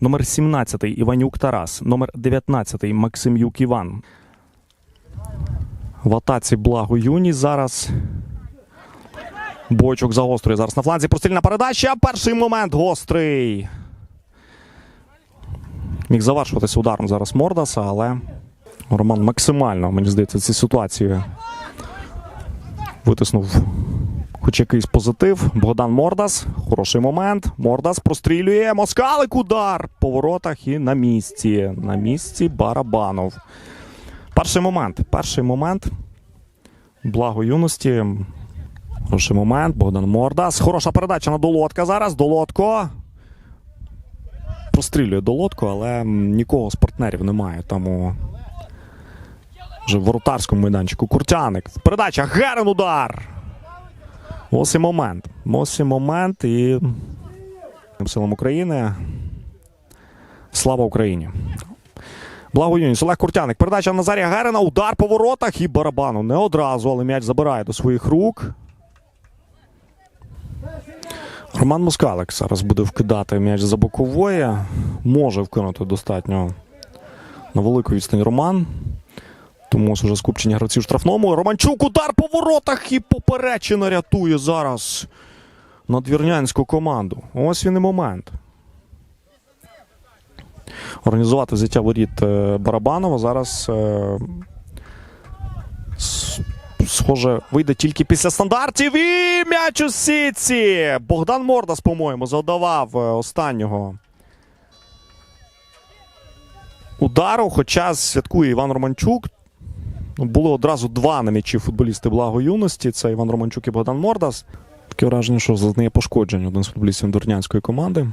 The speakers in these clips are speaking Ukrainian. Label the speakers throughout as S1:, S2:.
S1: номер 17 Іванюк Тарас, номер 19 Максимюк Іван. В атаці благо юні зараз. Бойчук загострює зараз на фланзі. Прострільна передача. Перший момент гострий. Міг завершуватися ударом зараз Мордаса, але Роман максимально, мені здається, цю ситуацію витиснув хоч якийсь позитив. Богдан Мордас. Хороший момент. Мордас прострілює. Москалик удар по воротах і на місці. На місці Барабанов. Перший момент. Перший момент. Благо юності. Хороший момент. Богдан Мордас. Хороша передача на Долотка зараз. Долотко. Прострілює Долотко, але нікого з партнерів немає. Тому вже в воротарському майданчику. Куртяник. Передача. Герен удар. Ось і момент. Ось момент. І силам України. Слава Україні. Благо Юніс. Олег Куртяник. Передача Назарія Герена. Удар по воротах і барабану. Не одразу, але м'яч забирає до своїх рук. Роман Москалик зараз буде вкидати м'яч за бокової. Може вкинути достатньо на велику відстань Роман. Тому уже скупчення гравців штрафному. Романчук удар по воротах і поперечина рятує зараз надвірнянську команду. Ось він і момент. Організувати взяття воріт е, Барабанова зараз. е, Схоже, вийде тільки після стандартів. І м'яч у сітці. Богдан Мордас, по-моєму, завдавав е, останнього удару. Хоча святкує Іван Романчук. Було одразу два на м'ячі футболісти благо юності. Це Іван Романчук і Богдан Мордас. Таке враження, що зазнає пошкоджень один з футболістів Дурнянської команди.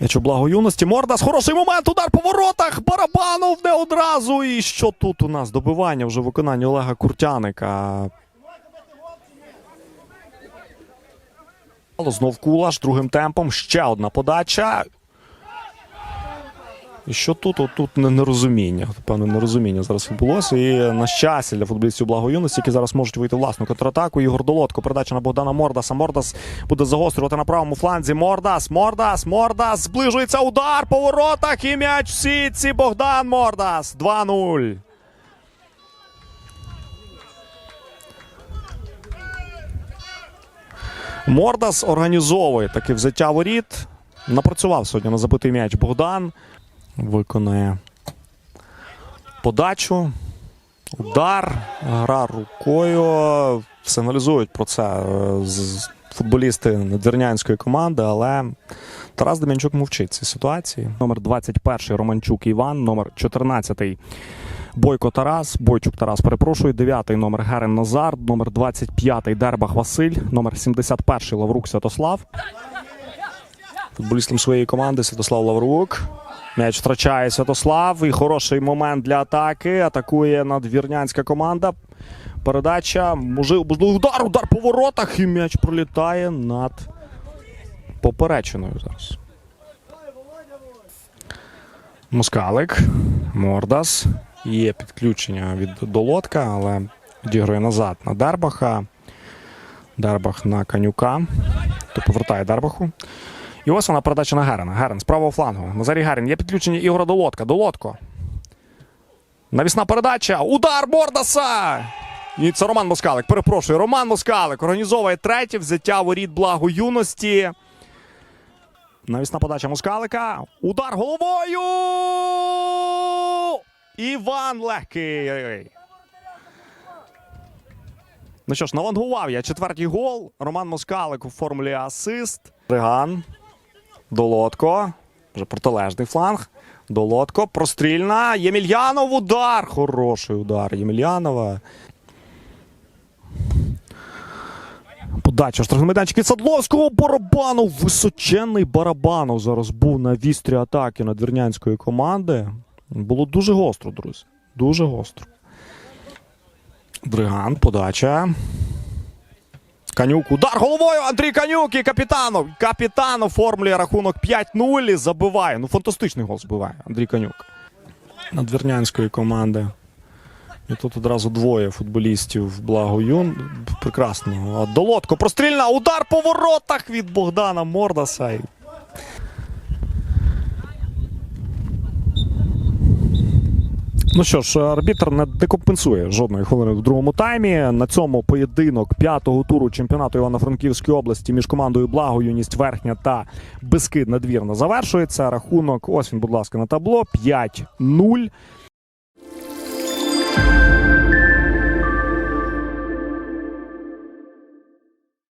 S1: Якщо благо юності. Мордас. Хороший момент. Удар по воротах. Барабанов не одразу. І що тут у нас? Добивання вже в виконанні Олега Куртяника. Знов Кулаш другим темпом. Ще одна подача. Що тут? От тут нерозуміння. Певне нерозуміння зараз відбулося. І на щастя для футболістів благо юності, які зараз можуть вийти власну контратаку. Ігор Долотко. Передача на Богдана Мордаса. Мордас буде загострювати на правому фланзі. Мордас, Мордас, Мордас. Зближується удар по воротах. І м'яч в сітці. Богдан Мордас. 2-0. Мордас організовує таке взяття воріт. Напрацював сьогодні на забитий м'яч Богдан. Виконує подачу. Удар. Гра рукою. Сигналізують про це е, футболісти надвірнянської команди, але Тарас Дем'янчук мовчить цій ситуації. Номер 21 Романчук Іван, номер 14 Бойко Тарас, Бойчук Тарас, перепрошую. 9 номер Герен Назар, номер 25 Дербах Василь, номер 71 Лаврук Святослав. Футболістом своєї команди Святослав Лаврук. М'яч втрачає Святослав. І хороший момент для атаки. Атакує надвірнянська команда. Передача. Може, удар, удар по воротах. І м'яч пролітає над поперечиною зараз. Москалик. Мордас. Є підключення від Долотка, але відігрує назад на Дербаха. Дербах на Канюка. То повертає Дербаху. І ось вона передача на Герена. Герен з правого флангу. Назарій Герен. Є підключення Ігора Долотка. Долотко. Навісна передача. Удар Мордаса! І це Роман Москалик. Перепрошую. Роман Москалик організовує третє взяття воріт благо юності. Навісна подача Москалика. Удар головою. Іван легкий. Ну що ж, навангував я. Четвертий гол. Роман Москалик у формулі асист. Риган. Долотко. Вже протилежний фланг. Долотко. Прострільна. Ємельянов удар. Хороший удар Ємельянова. Подача. Штрафний Садловського. Барабанов. Височенний Барабанов зараз був на вістрі атаки надвірнянської команди. Було дуже гостро, друзі. Дуже гостро. Дриган. Подача. Канюк. Удар головою. Андрій Канюк і Капітанов. Капітан оформлює рахунок 5-0 і забиває. Ну, фантастичний гол збиває Андрій Канюк. Надвірнянської команди. І тут одразу двоє футболістів благо юн. Прекрасно. Долотко прострільна. Удар по воротах від Богдана Мордаса. Ну що ж, арбітр не декомпенсує жодної хвилини в другому таймі. На цьому поєдинок п'ятого туру чемпіонату Івано-Франківської області між командою Благо, Юність Верхня та Безкидна двірна завершується. Рахунок, ось він, будь ласка, на табло 5-0